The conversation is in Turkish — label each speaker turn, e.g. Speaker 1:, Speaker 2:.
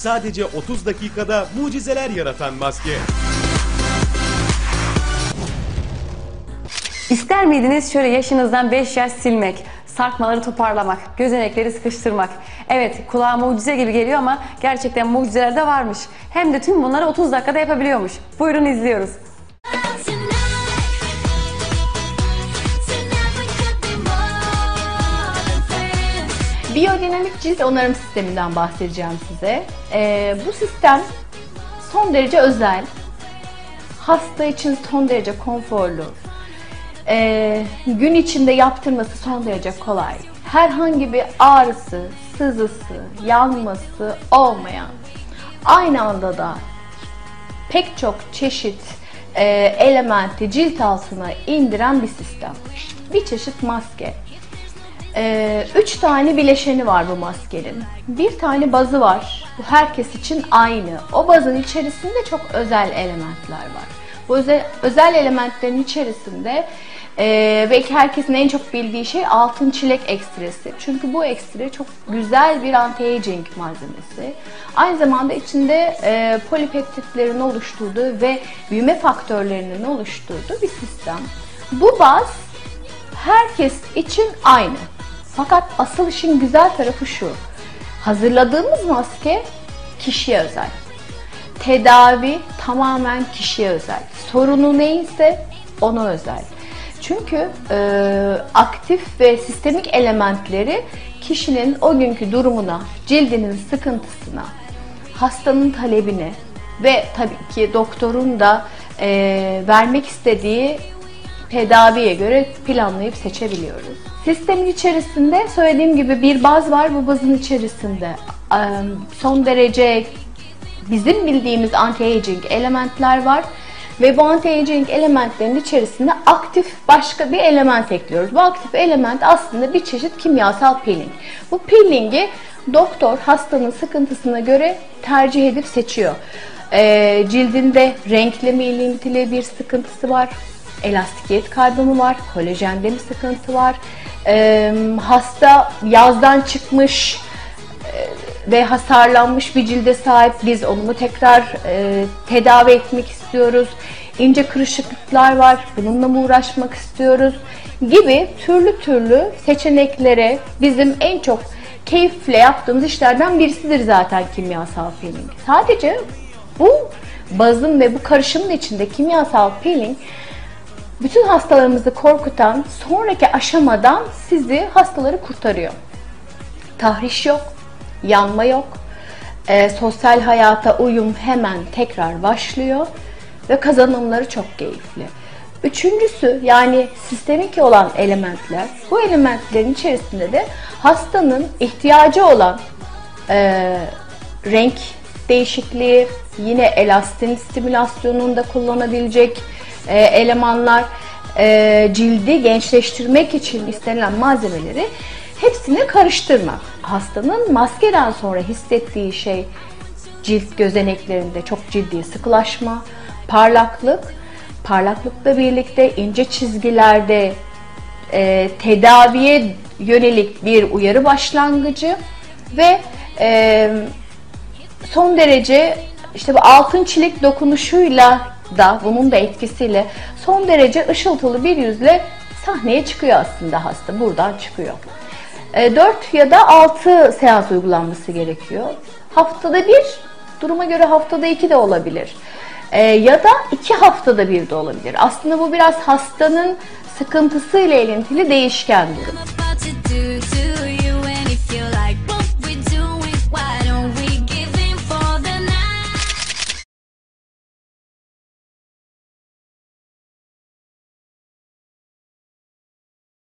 Speaker 1: Sadece 30 dakikada mucizeler yaratan maske.
Speaker 2: İster miydiniz şöyle yaşınızdan 5 yaş silmek, sarkmaları toparlamak, gözenekleri sıkıştırmak? Evet kulağa mucize gibi geliyor ama gerçekten mucizeler de varmış. Hem de tüm bunları 30 dakikada yapabiliyormuş. Buyurun izliyoruz.
Speaker 3: Biyodinamik cilt onarım sisteminden bahsedeceğim size. Ee, bu sistem son derece özel. Hasta için son derece konforlu. Ee, gün içinde yaptırması son derece kolay. Herhangi bir ağrısı, sızısı, yanması olmayan, aynı anda da pek çok çeşit e, elementi cilt altına indiren bir sistem. Bir çeşit maske. Ee, üç tane bileşeni var bu maskenin. Bir tane bazı var. Bu herkes için aynı. O bazın içerisinde çok özel elementler var. Bu özel, özel elementlerin içerisinde e, belki herkesin en çok bildiği şey altın çilek ekstresi. Çünkü bu ekstre çok güzel bir anti-aging malzemesi. Aynı zamanda içinde e, polipeptitlerin oluşturduğu ve büyüme faktörlerinin oluşturduğu bir sistem. Bu baz herkes için aynı. Fakat asıl işin güzel tarafı şu. Hazırladığımız maske kişiye özel. Tedavi tamamen kişiye özel. Sorunu neyse ona özel. Çünkü e, aktif ve sistemik elementleri kişinin o günkü durumuna, cildinin sıkıntısına, hastanın talebine ve tabii ki doktorun da e, vermek istediği tedaviye göre planlayıp seçebiliyoruz. Sistemin içerisinde söylediğim gibi bir baz var. Bu bazın içerisinde son derece bizim bildiğimiz anti-aging elementler var. Ve bu anti-aging elementlerin içerisinde aktif başka bir element ekliyoruz. Bu aktif element aslında bir çeşit kimyasal peeling. Bu peelingi doktor hastanın sıkıntısına göre tercih edip seçiyor. Ee, cildinde renkle mi ilintili bir sıkıntısı var, elastikiyet kaybı mı var, kolajende mi sıkıntı var, Ee, hasta yazdan çıkmış, ve hasarlanmış bir cilde sahip biz onu mu tekrar e, tedavi etmek istiyoruz? İnce kırışıklıklar var, bununla mı uğraşmak istiyoruz? Gibi türlü türlü seçeneklere bizim en çok keyifle yaptığımız işlerden birisidir zaten kimyasal peeling. Sadece bu bazın ve bu karışımın içinde kimyasal peeling bütün hastalarımızı korkutan sonraki aşamadan sizi hastaları kurtarıyor. Tahriş yok, yanma yok. Ee, sosyal hayata uyum hemen tekrar başlıyor ve kazanımları çok keyifli. Üçüncüsü yani sistemik olan elementler. Bu elementlerin içerisinde de hastanın ihtiyacı olan e, renk değişikliği, yine elastin stimülasyonunda kullanabilecek e, elemanlar, e, cildi gençleştirmek için istenilen malzemeleri hepsini karıştırmak. Hastanın maskeden sonra hissettiği şey cilt gözeneklerinde çok ciddi sıkılaşma, parlaklık, parlaklıkla birlikte ince çizgilerde e, tedaviye yönelik bir uyarı başlangıcı ve e, son derece işte bu altın çilek dokunuşuyla da bunun da etkisiyle son derece ışıltılı bir yüzle sahneye çıkıyor aslında hasta. Buradan çıkıyor. 4 ya da 6 seans uygulanması gerekiyor. Haftada bir, duruma göre haftada 2 de olabilir. E, ya da 2 haftada bir de olabilir. Aslında bu biraz hastanın sıkıntısıyla ilintili değişken durum.